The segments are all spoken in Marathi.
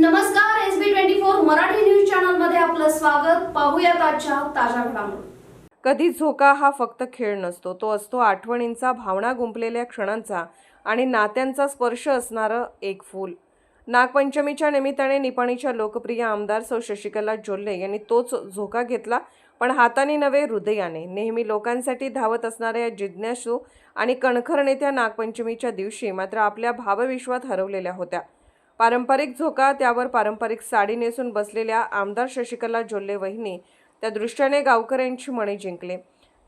नमस्कार S B twenty four Marathi news चॅनलमध्ये आपलं स्वागत. पाहूयात आजच्या ताज्या घडामोडी. कधी झोका हा फक्त खेळ नसतो तो असतो आठवणींचा भावना गुंपलेल्या क्षणांचा आणि नात्यांचा स्पर्श असणारं एक फूल. नागपंचमीच्या निमित्ताने निपाणीच्या लोकप्रिय आमदार सौ शशिकला जोल्ले यांनी तोच झोका घेतला पण हाताने नव्हे हृदयाने. नेहमी लोकांसाठी धावत असणाऱ्या जिज्ञासू आणि कणखर नेत्या नागपंचमीच्या दिवशी मात्र आपल्या भावविश्वात हरवलेल्या होत्या. पारंपरिक झोका त्यावर पारंपरिक साडी नेसून बसलेल्या आमदार शशिकला जोल्ले वहिनी त्या दृष्ट्याने गावकऱ्यांची मने जिंकले.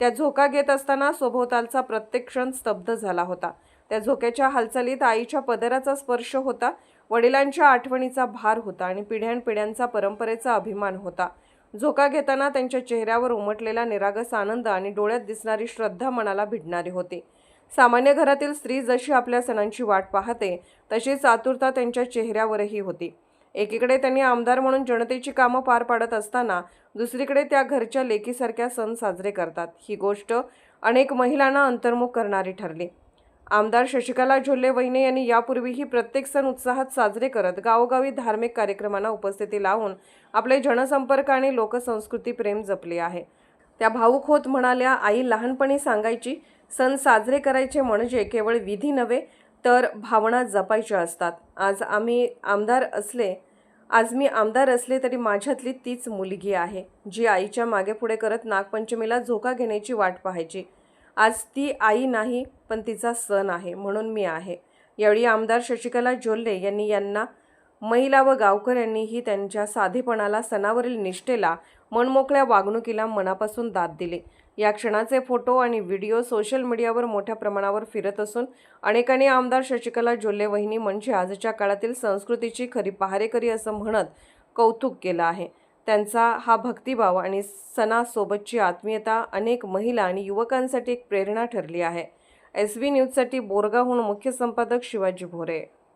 त्या झोका घेत असताना सभोवतालचा प्रत्येक क्षण स्तब्ध झाला होता. त्या झोक्याच्या हालचालीत आईच्या पदराचा स्पर्श होता वडिलांच्या आठवणीचा भार होता आणि पिढ्यानपिढ्यांचा परंपरेचा अभिमान होता. झोका घेताना त्यांच्या चेहऱ्यावर उमटलेला निरागस आनंद आणि डोळ्यात दिसणारी श्रद्धा मनाला भिडणारी होती. सामान्य घरातील स्त्री जशी आपल्या सणांची वाट पाहते तशीच आतुरता त्यांच्या चेहऱ्यावरही होती. एकीकडे त्यांनी आमदार म्हणून जनतेची कामं पार पाडत असताना दुसरीकडे त्या घरच्या लेकीसारख्या सण साजरे करतात. ही गोष्ट अनेक महिलांना अंतर्मुख करणारी ठरली. आमदार शशिकला झोले वहिने यांनी यापूर्वीही प्रत्येक सण उत्साहात साजरे करत गावोगावी धार्मिक कार्यक्रमांना उपस्थिती लावून आपले जनसंपर्क आणि लोकसंस्कृती प्रेम जपले आहे. त्या भाऊक होत म्हणाल्या आई लहानपणी सांगायची सण साजरे करायचे म्हणजे केवळ विधी नव्हे तर भावना जपायच्या असतात. आज आम्ही आमदार असले आज मी आमदार असले तरी माझ्यातली तीच मुलगी आहे जी आईच्या मागे पुढे करत नागपंचमीला झोका घेण्याची वाट पाहायची. आज ती आई नाही पण तिचा सण आहे म्हणून मी आहे. यावेळी आमदार शशिकला जोल्ले यांनी यांना महिला व गावकऱ्यांनीही त्यांच्या साधेपणाला सणावरील निष्ठेला मनमोकळ्या वागणुकीला मनापासून दाद दिली. या क्षणाचे फोटो आणि व्हिडिओ सोशल मीडियावर मोठ्या प्रमाणावर फिरत असून अनेकांनी आमदार शशिकला जोल्ले वहिनी म्हणजे आजच्या काळातील संस्कृतीची खरी पहारेकरी असं म्हणत कौतुक केलं आहे. त्यांचा हा भक्तिभाव आणि सणासोबतची आत्मीयता अनेक महिला आणि युवकांसाठी एक प्रेरणा ठरली आहे. एस व्ही न्यूजसाठी बोरगाहून मुख्य संपादक शिवाजी भोरे.